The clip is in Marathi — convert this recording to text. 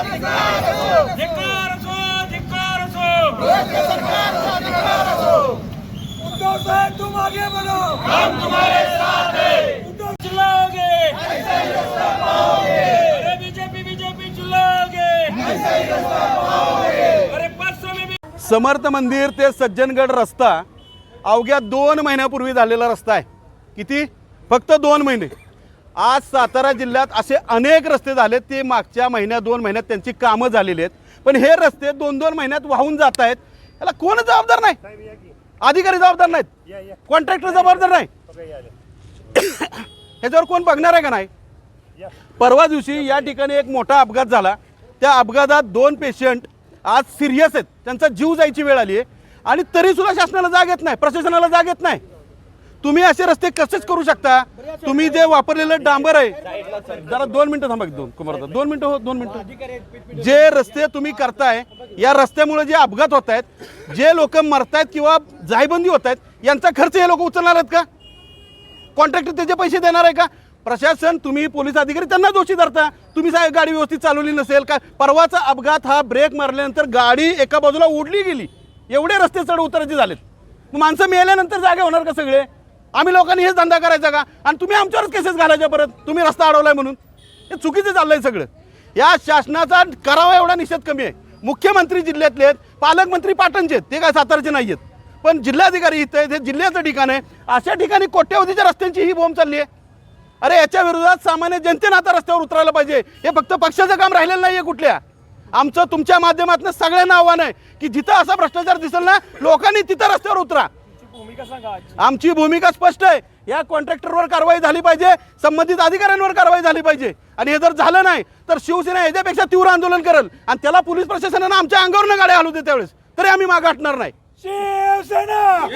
धिक्कार असो धिक्कार असो उद्धव साहेब तुम आगे बढ़ो हम तुम्हारे साथ हैं उद्धव चिल्लाओगे अरे बीजेपी बीजेपी चिल्लाओगे अरे में समर्थ मंदिर ते सज्जनगड रस्ता अवघ्या दोन महिन्यापूर्वी झालेला रस्ता आहे. किती? फक्त दोन महिने. आज सातारा जिल्ह्यात असे अनेक रस्ते झालेत ते मागच्या महिन्यात दोन महिन्यात त्यांची कामं झालेली आहेत. पण हे रस्ते दोन दोन महिन्यात वाहून जात आहेत. याला कोण जबाबदार नाही? अधिकारी जबाबदार नाहीत. कॉन्ट्रॅक्टर जबाबदार नाही. ह्याच्यावर कोण बघणार आहे का नाही? परवा दिवशी या ठिकाणी एक मोठा अपघात झाला. त्या अपघातात दोन पेशंट आज सिरियस आहेत. त्यांचा जीव जायची वेळ आली आहे आणि तरी सुद्धा शासनाला जाग येत नाही प्रशासनाला जाग येत नाही. तुम्ही असे रस्ते कसेच करू शकता? तुम्ही जे वापरलेलं डांबर आहे जरा दोन मिनिटं थांबा दोन कुमार दोन मिनिटं हो दोन मिनिटं. जे रस्ते तुम्ही करताय या रस्त्यामुळे जे अपघात होत आहेत जे लोक मरतायत किंवा जायबंदी होत आहेत यांचा खर्च हे लोक उचलणार आहेत का? कॉन्ट्रॅक्टर त्याचे पैसे देणार आहे का? प्रशासन तुम्ही पोलीस अधिकारी त्यांना दोषी धरता. तुम्ही साहेब गाडी व्यवस्थित चालवली नसेल का? परवाचा अपघात हा ब्रेक मारल्यानंतर गाडी एका बाजूला ओढली गेली. एवढे रस्ते चढ उतरायचे झालेत. माणसं मेल्यानंतर जागे होणार का सगळे? आम्ही लोकांनी हेच धंदा करायचा का? आणि तुम्ही आमच्यावरच केसेस घालायच्या परत. तुम्ही रस्ता अडवलाय म्हणून. हे चुकीचं चाललंय सगळं. या शासनाचा करावा एवढा निषेध कमी आहे. मुख्यमंत्री जिल्ह्यातले आहेत पालकमंत्री पाटणचे आहेत. ते काय सातारचे नाही आहेत. पण जिल्हाधिकारी इथं आहेत हे जिल्ह्याचं ठिकाण आहे. अशा ठिकाणी कोट्यवधीच्या रस्त्यांची ही बोंब चालली आहे. अरे याच्या विरोधात सामान्य जनतेनं आता रस्त्यावर उतरायला पाहिजे. हे फक्त पक्षाचं काम राहिलेलं नाही आहे कुठल्या. आमचं तुमच्या माध्यमातून सगळ्यांना आव्हान आहे की जिथं असा भ्रष्टाचार दिसेल ना लोकांनी तिथं रस्त्यावर उतरा. आमची भूमिका स्पष्ट आहे. या कॉन्ट्रॅक्टरवर कारवाई झाली पाहिजे संबंधित अधिकाऱ्यांवर कारवाई झाली पाहिजे. आणि हे जर झालं नाही तर शिवसेना ह्याच्यापेक्षा तीव्र आंदोलन करेल. आणि त्याला पोलीस प्रशासनानं आमच्या अंगावरनं गाड्या हलवते त्यावेळेस. तरी आम्ही मागे हटणार नाही. शिवसेना!